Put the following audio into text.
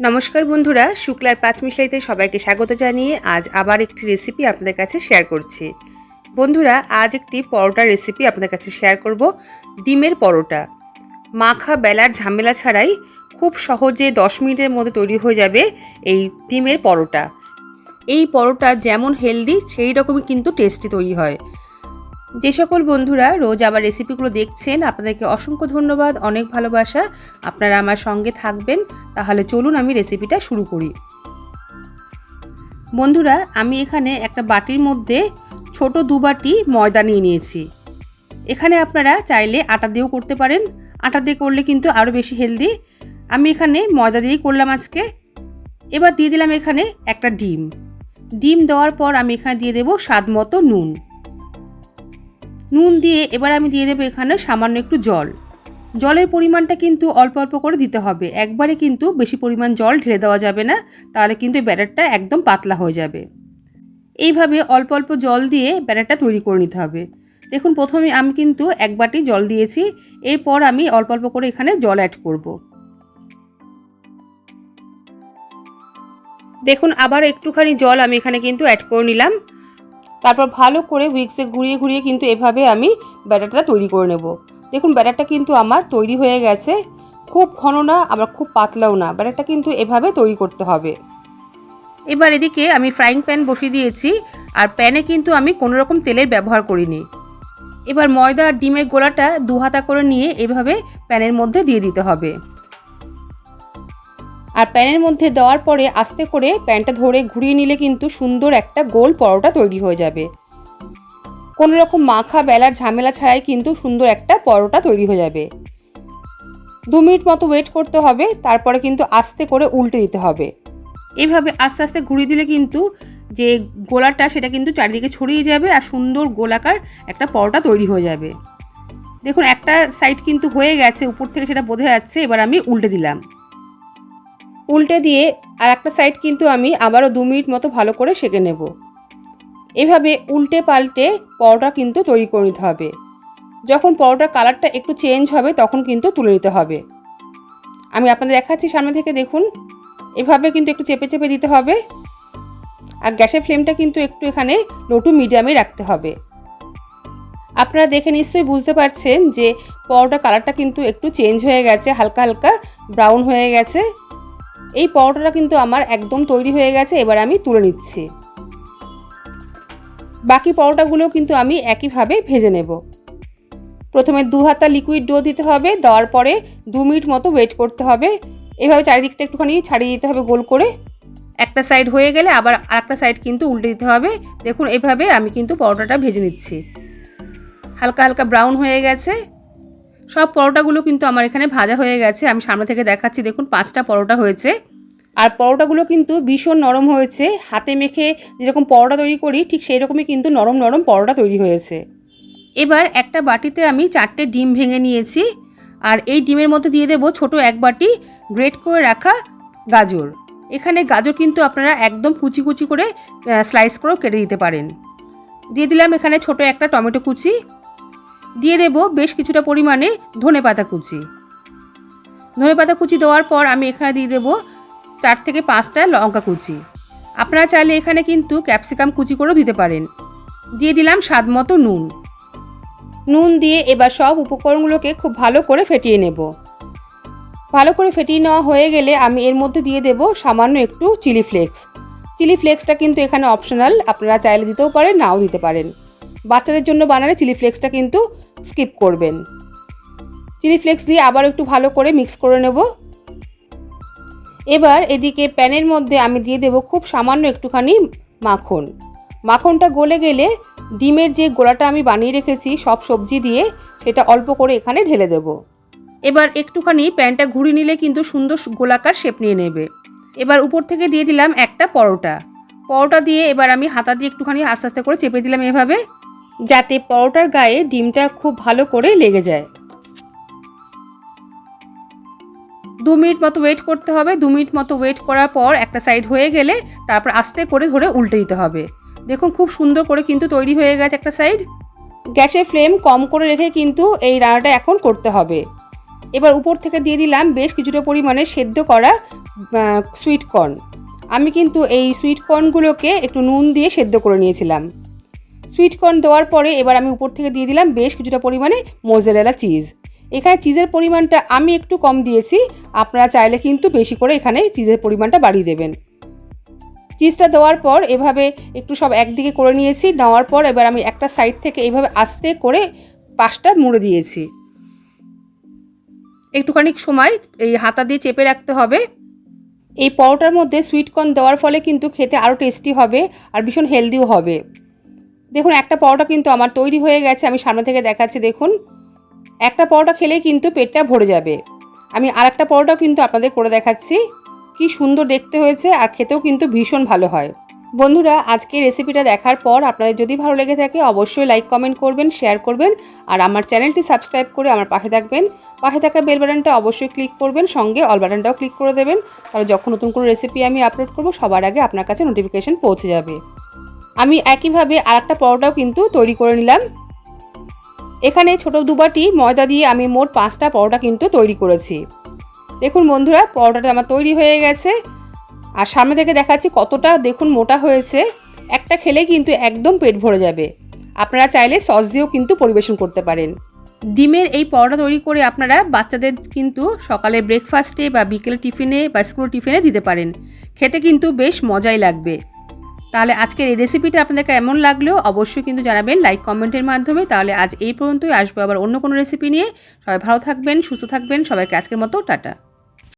নমস্কার বন্ধুরা, শুক্লার পাঁচ মিশাইতে সবাইকে স্বাগত জানিয়ে আজ আবার একটি রেসিপি আপনাদের কাছে শেয়ার করছি। বন্ধুরা, আজ একটি পরোটা রেসিপি আপনাদের কাছে শেয়ার করব, ডিমের পরোটা। মাখা বেলার ঝামেলা ছাড়াই খুব সহজে দশ মিনিটের মধ্যে তৈরি হয়ে যাবে এই ডিমের পরোটা। এই পরোটা যেমন হেলদি সেই রকমই কিন্তু টেস্টি তৈরি হয়। যে সকল বন্ধুরা রোজ আবার রেসিপিগুলো দেখছেন, আপনাদেরকে অসংখ্য ধন্যবাদ, অনেক ভালোবাসা। আপনারা আমার সঙ্গে থাকবেন, তাহলে চলুন আমি রেসিপিটা শুরু করি। বন্ধুরা, আমি এখানে একটা বাটির মধ্যে ছোট দু বাটি ময়দা নিয়ে নিয়েছি। এখানে আপনারা চাইলে আটা দিয়েও করতে পারেন। আটা দিয়ে করলে কিন্তু আরও বেশি হেলদি। আমি এখানে ময়দা দিয়েই করলাম আজকে। এবার দিয়ে দিলাম এখানে একটা ডিম। ডিম দেওয়ার পর আমি এখানে দিয়ে দেবো স্বাদ মতো নুন। নুন দিয়ে এবার আমি দিয়ে দেবো এখানে সামান্য একটু জল। জলের পরিমাণটা কিন্তু অল্প অল্প করে দিতে হবে। একবারে কিন্তু বেশি পরিমাণ জল ঢেলে দেওয়া যাবে না, তাহলে কিন্তু ব্যাটারটা একদম পাতলা হয়ে যাবে। এইভাবে অল্প অল্প জল দিয়ে ব্যাটারটা তৈরি করে নিতে হবে। দেখুন, প্রথমে আমি কিন্তু এক বাটি জল দিয়েছি, এরপর আমি অল্প অল্প করে এখানে জল অ্যাড করব। দেখুন, আবার একটুখানি জল আমি এখানে কিন্তু অ্যাড করে নিলাম। তারপর ভালো করে উইক্সে ঘুরিয়ে ঘুরিয়ে কিন্তু এভাবে আমি ব্যাটারটা তৈরি করে নেব। দেখুন, ব্যাটারটা কিন্তু আমার তৈরি হয়ে গেছে। খুব ঘন না, আবার খুব পাতলাও না। ব্যাটারটা কিন্তু এভাবে তৈরি করতে হবে। এবার এদিকে আমি ফ্রাইং প্যান বসিয়ে দিয়েছি, আর প্যানে কিন্তু আমি কোনো রকম তেলের ব্যবহার করিনি। এবার ময়দা আর ডিমের গোলাটা দু হাতা করে নিয়ে এভাবে প্যানের মধ্যে দিয়ে দিতে হবে। আর প্যানের মধ্যে দেওয়ার পরে আস্তে করে প্যানটা ধরে ঘুরিয়ে নিলে কিন্তু সুন্দর একটা গোল পরোটা তৈরি হয়ে যাবে। কোনো রকম মাখা, বেলার ঝামেলা ছাড়াই কিন্তু সুন্দর একটা পরোটা তৈরি হয়ে যাবে। দু মিনিট মতো ওয়েট করতে হবে, তারপরে কিন্তু আস্তে করে উল্টে দিতে হবে। এইভাবে আস্তে আস্তে ঘুরিয়ে দিলে কিন্তু যে গোলাটা, সেটা কিন্তু চারিদিকে ছড়িয়ে যাবে আর সুন্দর গোলাকার একটা পরোটা তৈরি হয়ে যাবে। দেখুন, একটা সাইড কিন্তু হয়ে গেছে, উপর থেকে সেটা বোঝা যাচ্ছে, এবার আমি উল্টে দিলাম। উল্টে দিয়ে আর একটা সাইড কিন্তু আমি আবারও দু মিনিট মতো ভালো করে সেঁকে নেব। এভাবে উল্টে পাল্টে পরোটা কিন্তু তৈরি করে নিতে হবে। যখন পরোটার কালারটা একটু চেঞ্জ হবে, তখন কিন্তু তুলে নিতে হবে। আমি আপনাদের দেখাচ্ছি সামনে থেকে, দেখুন। এভাবে কিন্তু একটু চেপে চেপে দিতে হবে। আর গ্যাসের ফ্লেমটা কিন্তু একটু এখানে লো টু মিডিয়ামে রাখতে হবে। আপনারা দেখে নিশ্চয়ই বুঝতে পারছেন যে পরোটা কালারটা কিন্তু একটু চেঞ্জ হয়ে গেছে, হালকা হালকা ব্রাউন হয়ে গেছে। এই পরোটাটা কিন্তু আমার একদম তৈরি হয়ে গেছে, এবার আমি তুলে নিচ্ছি। বাকি পরোটাগুলো কিন্তু আমি একইভাবে ভেজে নেব। প্রথমে দু হাতা লিকুইড ডো দিতে হবে, দেওয়ার পরে দু মিনিট মতো ওয়েট করতে হবে। এভাবে চারিদিকটা একটুখানি ছাড়িয়ে দিতে হবে গোল করে। একটা সাইড হয়ে গেলে আবার আরেকটা সাইড কিন্তু উল্টে দিতে হবে। দেখুন, এভাবে আমি কিন্তু পরোটাটা ভেজে নিচ্ছি। হালকা হালকা ব্রাউন হয়ে গেছে। সব পরোটাগুলো কিন্তু আমার এখানে ভাজা হয়ে গেছে। আমি সামনে থেকে দেখাচ্ছি, দেখুন পাঁচটা পরোটা হয়েছে। আর পরোটাগুলো কিন্তু ভীষণ নরম হয়েছে। হাতে মেখে যেরকম পরোটা তৈরি করি, ঠিক সেই রকমই কিন্তু নরম নরম পরোটা তৈরি হয়েছে। এবার একটা বাটিতে আমি চারটে ডিম ভেঙে নিয়েছি। আর এই ডিমের মধ্যে দিয়ে দেবো ছোট এক বাটি গ্রেট করে রাখা গাজর। এখানে গাজর কিন্তু আপনারা একদম কুচি কুচি করে স্লাইস করেও কেটে দিতে পারেন। দিয়ে দিলাম এখানে ছোট একটা টমেটো কুচি। দিয়ে দেবো বেশ কিছুটা পরিমাণে ধনে পাতা কুচি। ধনে পাতা কুচি দেওয়ার পর আমি এখানে দিয়ে দেবো চার থেকে পাঁচটা লঙ্কা কুচি। আপনারা চাইলে এখানে কিন্তু ক্যাপসিকাম কুচি করেও দিতে পারেন। দিয়ে দিলাম স্বাদ মতো নুন। নুন দিয়ে এবার সব উপকরণগুলোকে খুব ভালো করে ফেটিয়ে নেব। ভালো করে ফেটিয়ে নেওয়া হয়ে গেলে আমি এর মধ্যে দিয়ে দেব সামান্য একটু চিলি ফ্লেক্স। চিলি ফ্লেক্সটা কিন্তু এখানে অপশনাল, আপনারা চাইলে দিতেও পারেন, নাও দিতে পারেন। বাচ্চাদের জন্য বানালে চিলি ফ্লেক্সটা কিন্তু স্কিপ করবেন। চিলি ফ্লেক্স দিয়ে আবার একটু ভালো করে মিক্স করে নেব। এবার এদিকে প্যানের মধ্যে আমি দিয়ে দেব খুব সামান্য একটুখানি মাখন। মাখনটা গলে গেলে ডিমের যে গোলাটা আমি বানিয়ে রেখেছি সব সবজি দিয়ে সেটা অল্প করে এখানে ঢেলে দেব। এবার একটুখানি প্যানটা ঘুরিয়ে নিলে কিন্তু সুন্দর গোলাকার শেপ নিয়ে নেবে। এবার উপর থেকে দিয়ে দিলাম একটা পরোটা। পরোটা দিয়ে এবার আমি হাতা দিয়ে একটুখানি আস্তে আস্তে করে চেপে দিলাম এভাবে। যাতে পরোটার গায়ে ডিমটা খুব ভালো করে লেগে যায়। দু মিনিট মতো ওয়েট করতে হবে। দু মিনিট মতো ওয়েট করার পর একটা সাইড হয়ে গেলে তারপর আস্তে করে ধরে উল্টে দিতে হবে। দেখুন খুব সুন্দর করে কিন্তু তৈরি হয়ে গেছে একটা সাইড গ্যাসের ফ্লেম কম করে রেখে কিন্তু এই রান্নাটা এখন করতে হবে। এবার উপর থেকে দিয়ে দিলাম বেশ কিছুটা পরিমাণে সেদ্ধ করা সুইট কর্ন আমি কিন্তু এই সুইট কর্নগুলোকে একটু নুন দিয়ে সেদ্ধ করে নিয়েছিলাম। সুইট কর্ন দেওয়ার পরে এবার আমি উপর থেকে দিয়ে দিলাম বেশ কিছুটা পরিমাণে মোজারেলা চিজ এখানে চিজের পরিমাণটা আমি একটু কম দিয়েছি, আপনারা চাইলে কিন্তু বেশি করে এখানে চিজের পরিমাণটা বাড়িয়ে দেবেন। চিজটা দেওয়ার পর এভাবে একটু সব একদিকে করে নিয়েছি, নেওয়ার পর এবার আমি একটা সাইড থেকে এভাবে আস্তে করে পাশটা মুড়ে দিয়েছি। একটুখানি সময় এই হাতা দিয়ে চেপে রাখতে হবে। এই পরোটার মধ্যে সুইটকর্ন দেওয়ার ফলে কিন্তু খেতে আরও টেস্টি হবে আর ভীষণ হেলদিও হবে। দেখুন, একটা পরোটা কিন্তু আমার তৈরি হয়ে গেছে, আমি সামনে থেকে দেখাচ্ছি, দেখুন। একটা পরোটা খেলেই কিন্তু পেটটা ভরে যাবে। আমি আর একটা পরোটাও কিন্তু আপনাদের করে দেখাচ্ছি, কি সুন্দর দেখতে হয়েছে আর খেতেও কিন্তু ভীষণ ভালো হয়। বন্ধুরা আজকে রেসিপিটা দেখার পর আপনাদের যদি ভালো লেগে থাকে, অবশ্যই লাইক কমেন্ট করবেন শেয়ার করবেন আর আমার চ্যানেলটি সাবস্ক্রাইব করে আমার পাশে থাকবেন। পাশে থাকা বেল বাটনটা অবশ্যই ক্লিক করবেন, সঙ্গে অল বাটনটাও ক্লিক করে দেবেন। তাহলে যখন নতুন কোনো রেসিপি আমি আপলোড করব, সবার আগে আপনার কাছে নোটিফিকেশন পৌঁছে যাবে। আমি একইভাবে আর একটা পরোটাও কিন্তু তৈরি করে নিলাম। এখানে ছোট দুবাটি ময়দা দিয়ে আমি মোট পাঁচটা পরোটা কিন্তু তৈরি করেছি। দেখুন বন্ধুরা, পরোটাটা আমার তৈরি হয়ে গেছে। আর সামনে থেকে দেখাচ্ছি কতটা দেখুন মোটা হয়েছে। একটা খেলে কিন্তু একদম পেট ভরে যাবে। আপনারা চাইলে সস দিয়েও কিন্তু পরিবেশন করতে পারেন। ডিমের এই পরোটা তৈরি করে আপনারা বাচ্চাদের কিন্তু সকালে ব্রেকফাস্টে বা বিকেলে টিফিনে বা স্কুল টিফিনে দিতে পারেন। খেতে কিন্তু বেশ মজাই লাগবে। তাহলে আজকের এই রেসিপিটা আপনাদের কেমন লাগল? অবশ্যই কিন্তু জানাবেন লাইক কমেন্টের মাধ্যমে। তাহলে আজ এই পর্যন্তই। আসব আবার অন্য কোনো রেসিপি নিয়ে। সবাই ভালো থাকবেন, সুস্থ থাকবেন। সবাইকে আজকের মতো টাটা।